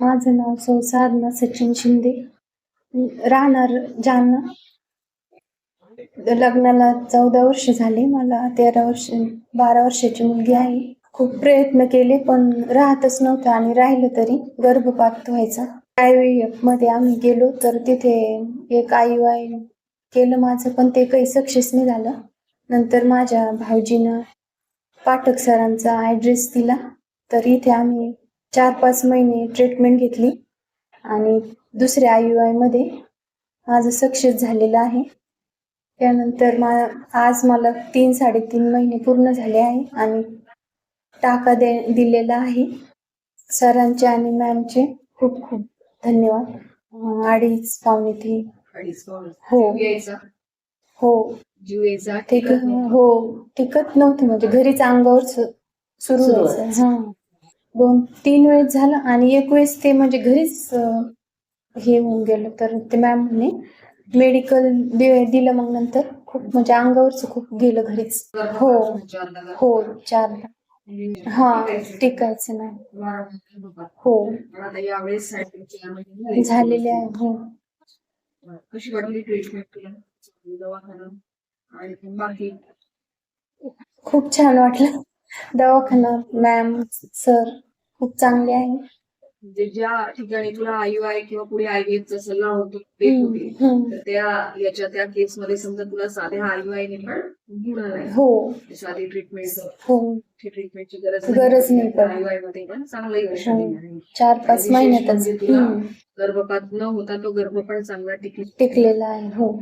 माझं नाव सौ साधना सचिन शिंदे. राहणार जालना. लग्नाला चौदा वर्ष झाले. मला तेरा वर्ष बारा वर्षाची मुलगी आहे. खूप प्रयत्न केले पण राहतच नव्हतं आणि राहिलं तरी गर्भपात व्हायचा. IVF मध्ये आम्ही गेलो तर तिथे एक आई वाय केलं माझं पण ते काही सक्सेस नाही झालं. नंतर माझ्या भाऊजीनं पाठक सरांचा ॲड्रेस दिला. तर इथे आम्ही चार पाच महिने ट्रीटमेंट घेतली. आणि दुसऱ्या आय यू आयमध्ये माझं सक्सेस झालेलं आहे. त्यानंतर मा आज मला तीन साडेतीन महिने पूर्ण झाले आहे आणि टाका दे दिलेला आहे. सरांचे आणि मॅमचे खूप खूप धन्यवाद. अडीच पावणे पाऊण हो. हो. ते हो टिकत नव्हतं म्हणजे घरीच अंगावर सुरू हा. दोन तीन वेळेस झालं आणि एक वेळेस ते म्हणजे घरीच हे होऊन गेलं. तर ते मॅम म्हणे मेडिकल दिलं मग नंतर. खूप म्हणजे अंगावरच खूप गेलं घरीच. हो हो चार हा टिकायचं नाही. हो. झालेले आहे हो. कशी वाटली ट्रीटमेंट तुला? दवाखाना आणि बाकी? खूप छान वाटलं. दवाखाना मॅम सर खूप चांगले आहे म्हणजे ज्या ठिकाणी तुला आयु आहे किंवा पुढे आयव्हीएफचा सल्ला होतो देत हम्म, होते हम्म. तर त्या याच्या त्या केस मध्ये समजा तुला साध्या आयु आहे पण गुन्हा नाही हो साधी ट्रीटमेंट हो ट्रीटमेंटची गरज गरज नाही पडत. आयु आहे मध्ये पण चांगलं यश हो. आहे. चार पाच विशेष महिन्यातच म्हणजे तुला हम्म, गर्भपात न होता तो गर्भ पण चांगला टिकला टिकलेला आहे हो